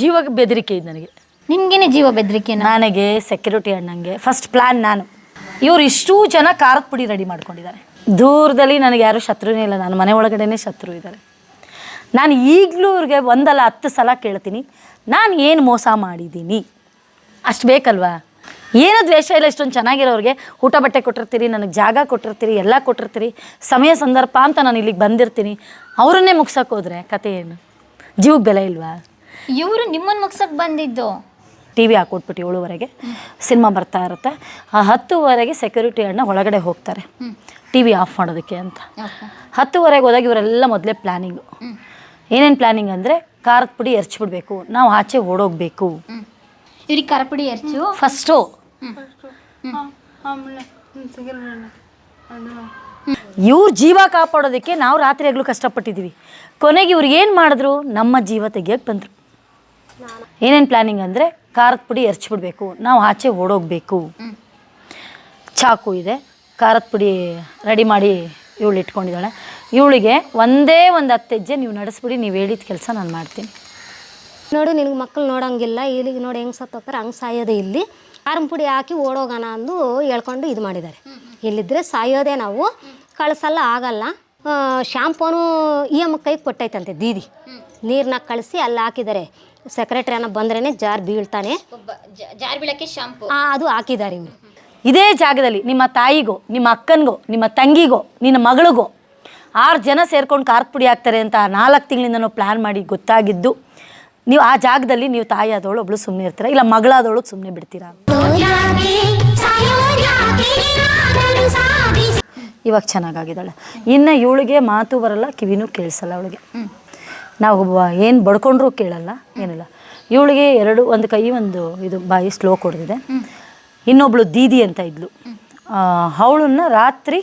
ಜೀವಕ್ಕೆ ಬೆದರಿಕೆ ಇದೆ ನನಗೆ. ನಿಮ್ಗೇನೆ ಜೀವ ಬೆದರಿಕೆ ನನಗೆ ಸೆಕ್ಯೂರಿಟಿ ಅಣ್ಣಂಗೆ ಫಸ್ಟ್ ಪ್ಲಾನ್ ನಾನು. ಇವ್ರು ಇಷ್ಟೂ ಜನ ಖಾರದ ಪುಡಿ ರೆಡಿ ಮಾಡ್ಕೊಂಡಿದ್ದಾರೆ. ದೂರದಲ್ಲಿ ನನಗೆ ಯಾರು ಶತ್ರುನೇ ಇಲ್ಲ ನಾನು ಮನೆ ಒಳಗಡೆನೇ ಶತ್ರು ಇದ್ದಾರೆ. ನಾನು ಈಗಲೂ ಇವ್ರಿಗೆ ಒಂದಲ್ಲ ಹತ್ತು ಸಲ ಕೇಳ್ತೀನಿ ನಾನು ಏನು ಮೋಸ ಮಾಡಿದ್ದೀನಿ? ಅಷ್ಟು ಬೇಕಲ್ವಾ? ಏನೂ ದ್ವೇಷ ಇಲ್ಲ ಇಷ್ಟೊಂದು ಚೆನ್ನಾಗಿರೋರಿಗೆ ಊಟ ಬಟ್ಟೆ ಕೊಟ್ಟಿರ್ತೀರಿ ನನಗೆ ಜಾಗ ಕೊಟ್ಟಿರ್ತೀರಿ ಎಲ್ಲ ಕೊಟ್ಟಿರ್ತೀರಿ ಸಮಯ ಸಂದರ್ಭ ಅಂತ ನಾನು ಇಲ್ಲಿಗೆ ಬಂದಿರ್ತೀನಿ. ಅವರನ್ನೇ ಮುಗ್ಸೋಕ್ಕೋದ್ರೆ ಕತೆ ಏನು? ಜೀವಕ್ಕೆ ಬೆಲೆ ಇಲ್ವಾ? ಇವರು ನಿಮ್ಮನ್ನು ಮುಗ್ಸಕ್ಕೆ ಬಂದಿದ್ದು? ಟಿ ವಿ ಹಾಕೊಟ್ಬಿಟ್ಟು ಏಳುವರೆಗೆ ಸಿನಿಮಾ ಬರ್ತಾ ಇರುತ್ತೆ. ಆ ಹತ್ತುವರೆಗೆ ಸೆಕ್ಯೂರಿಟಿ ಅಣ್ಣ ಒಳಗಡೆ ಹೋಗ್ತಾರೆ. ಟಿ ವಿ ಆಫ್ ಮಾಡೋದಕ್ಕೆ ಅಂತ. ಹತ್ತುವರೆಗೆ ಹೋದಾಗ ಇವರೆಲ್ಲ ಮೊದಲೇ ಪ್ಲ್ಯಾನಿಂಗು ಏನೇನು ಪ್ಲ್ಯಾನಿಂಗ್ ಅಂದರೆ ಖಾರದ ಪುಡಿ ಎರ್ಚ್ಬಿಡ್ಬೇಕು. ನಾವು ಆಚೆ ಓಡೋಗ್ಬೇಕು. ಇವ್ರಿಗೆ ಕರಪುಡಿ ಎರ್ಚು? ಫಸ್ಟು ಇವ್ರ ಜೀವ ಕಾಪಾಡೋದಕ್ಕೆ ನಾವು ರಾತ್ರಿ ಹಗಲು ಕಷ್ಟಪಟ್ಟಿದ್ದೀವಿ ಕೊನೆಗೆ ಇವ್ರು ಏನು ಮಾಡಿದ್ರು? ನಮ್ಮ ಜೀವ ತೆಗಿಯೋಕ್ಕೆ ಬಂದರು. ಏನೇನು ಪ್ಲಾನಿಂಗ್ ಅಂದರೆ ಖಾರದ ಪುಡಿ ಎರ್ಚ್ಬಿಡ್ಬೇಕು, ನಾವು ಆಚೆ ಓಡೋಗಬೇಕು. ಚಾಕು ಇದೆ, ಖಾರದ ಪುಡಿ ರೆಡಿ ಮಾಡಿ ಇವಳು ಇಟ್ಕೊಂಡಿದ್ದಾಳೆ. ಇವಳಿಗೆ ಒಂದೇ ಒಂದು ಹತ್ತು ಹೆಜ್ಜೆ ನೀವು ನಡೆಸ್ಬಿಡಿ, ನೀವು ಹೇಳಿದ ಕೆಲಸ ನಾನು ಮಾಡ್ತೀನಿ. ನೋಡು, ನಿನಗೆ ಮಕ್ಕಳು ನೋಡೋಂಗಿಲ್ಲ, ಇಲ್ಲಿಗೆ ನೋಡಿ ಹೆಂಗೆ ಸತ್ತೋಗ್ತಾರೆ, ಹಂಗೆ ಸಾಯೋದೇ ಇಲ್ಲಿ. ಆರಂ ಪುಡಿ ಹಾಕಿ ಓಡೋಗೋಣ ಅಂದು ಹೇಳ್ಕೊಂಡು ಇದು ಮಾಡಿದ್ದಾರೆ. ಇಲ್ಲಿದ್ದರೆ ಸಾಯೋದೇ ನಾವು, ಕಳಿಸಲ್ಲ, ಆಗಲ್ಲ. ಶ್ಯಾಂಪೂನು ಈ ಅಮ್ಮ ಕೈಗೆ ಕೊಟ್ಟೈತಂತೆ ದೀದಿ. ನೀರನ್ನ ಕಳಿಸಿ ಅಲ್ಲಿ ಹಾಕಿದ್ದಾರೆ. ಸೆಕ್ರೆಟ್ರಿ ಅನ್ನೋ ಬಂದ್ರೇ ಜಾರ್ ಬೀಳ್ತಾನೆ. ಜಾರ್ ಬೀಳಕ್ಕೆ ಶಾಂಪು. ಆ, ಅದು ಹಾಕಿದ್ದಾರೆ ಇವರು. ಇದೇ ಜಾಗದಲ್ಲಿ ನಿಮ್ಮ ತಾಯಿಗೋ ನಿಮ್ಮ ಅಕ್ಕನಿಗೋ ನಿಮ್ಮ ತಂಗಿಗೋ ನಿನ್ನ ಮಗಳಿಗೋ ಆರು ಜನ ಸೇರ್ಕೊಂಡು ಕಾರ್ ಪುಡಿ ಹಾಕ್ತಾರೆ ಅಂತ ನಾಲ್ಕು ತಿಂಗಳಿಂದ ಪ್ಲ್ಯಾನ್ ಮಾಡಿ ಗೊತ್ತಾಗಿದ್ದು ನೀವು ಆ ಜಾಗದಲ್ಲಿ ನೀವು ತಾಯಿ ಆದವಳು ಒಬ್ಳು ಸುಮ್ಮನೆ ಇರ್ತೀರಾ? ಇಲ್ಲ ಮಗಳಾದವಳು ಸುಮ್ಮನೆ ಬಿಡ್ತೀರಾ? ಇವಾಗ ಚೆನ್ನಾಗಾಗಿದ್ದಾಳೆ. ಇನ್ನು ಇವಳಿಗೆ ಮಾತು ಬರಲ್ಲ ಕಿವಿನೂ ಕೇಳಿಸಲ್ಲ ಅವಳಿಗೆ. ನಾವು ಏನು ಬಡ್ಕೊಂಡ್ರು ಕೇಳಲ್ಲ, ಏನಿಲ್ಲ. ಇವಳಿಗೆ ಎರಡು, ಒಂದು ಕೈ, ಒಂದು ಇದು ಬಾಯಿ ಸ್ಲೋ ಕೊಡ್ದಿದೆ. ಇನ್ನೊಬ್ಳು ದೀದಿ ಅಂತ ಇದ್ಲು. ಅವಳನ್ನ ರಾತ್ರಿ